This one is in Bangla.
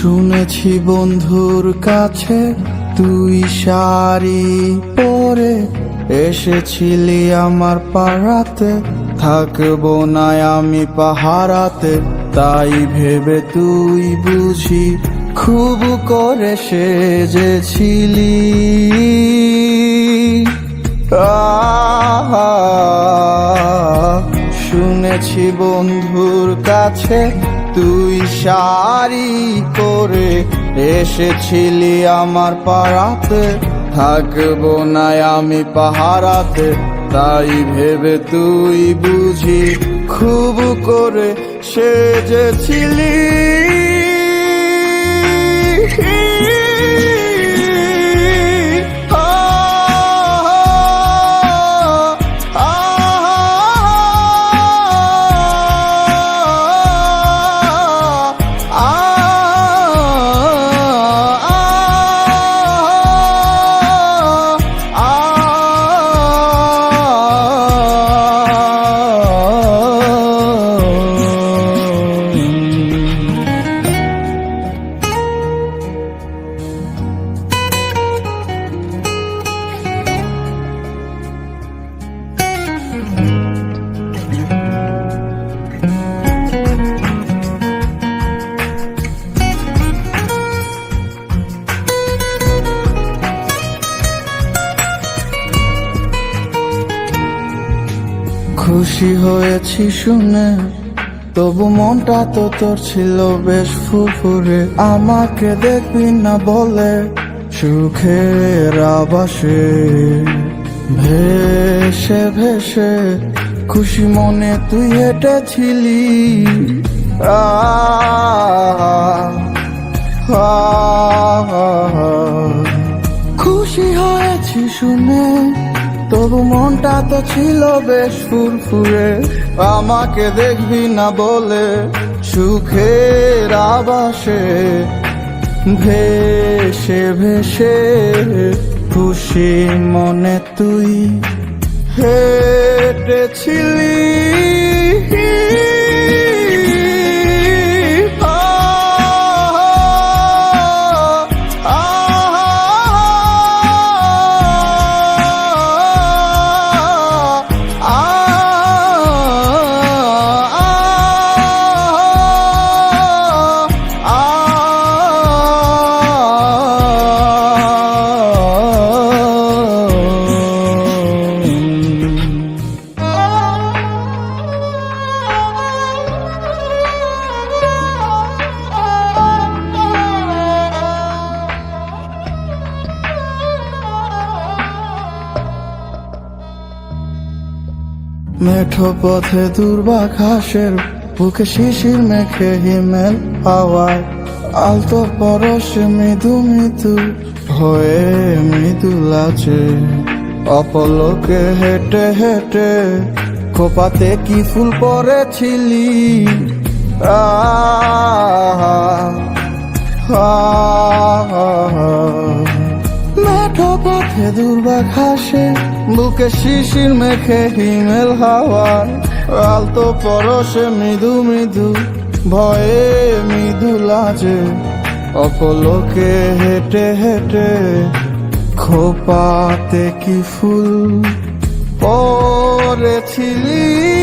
শুনেছি বন্ধুর কাছে তুই শাড়ি পরে এসেছিলি আমার পাড়াতে। থাকব না আমি পাহারাতে, তাই ভেবে তুই বুঝি খুব করে সেজেছিলি। শুনেছি বন্ধুর কাছে তুই সারি করে এসেছিলি আমার পাড়াতে। থাকব না আমি পাহারাতে, তাই ভেবে তুই বুঝি খুব করে সেজেছিলি। খুশি হয়েছি শুনে। তবু মনটা তো তোর ছিল বেশ ফুরফুরে। আমাকে দেখবি না বলে সুখের আবাসে ভেসে ভেসে খুশি মনে তুই হেঁটেছিলি। খুশি হয়েছি শুনে। তবু মনটা তো ছিল বেশ ফুরফুরে। আমাকে দেখবি না বলে সুখের আবাসে ভেসে ভেসে খুশি মনে তুই হেঁটেছিলি। মেঠো পথে দুর্বা ঘাসের বুকে শিশির মেখে হিমেল হাওয়ায় আলতো পরশ মৃদু মৃদু হয়ে মৃদু লাচে অপলোকে হেঁটে হেঁটে খোপাতে কি ফুল পরেছিলি আহ দুর্বা ঘাসে বুকে শিশির মেখে হিমেল হাওয়া। আলতো পরশে, মৃদু মৃদু, ভয়ে মৃদু লাজে। অপলোকে হেঁটে হেঁটে, খোপাতে কি ফুল? পরেছিলি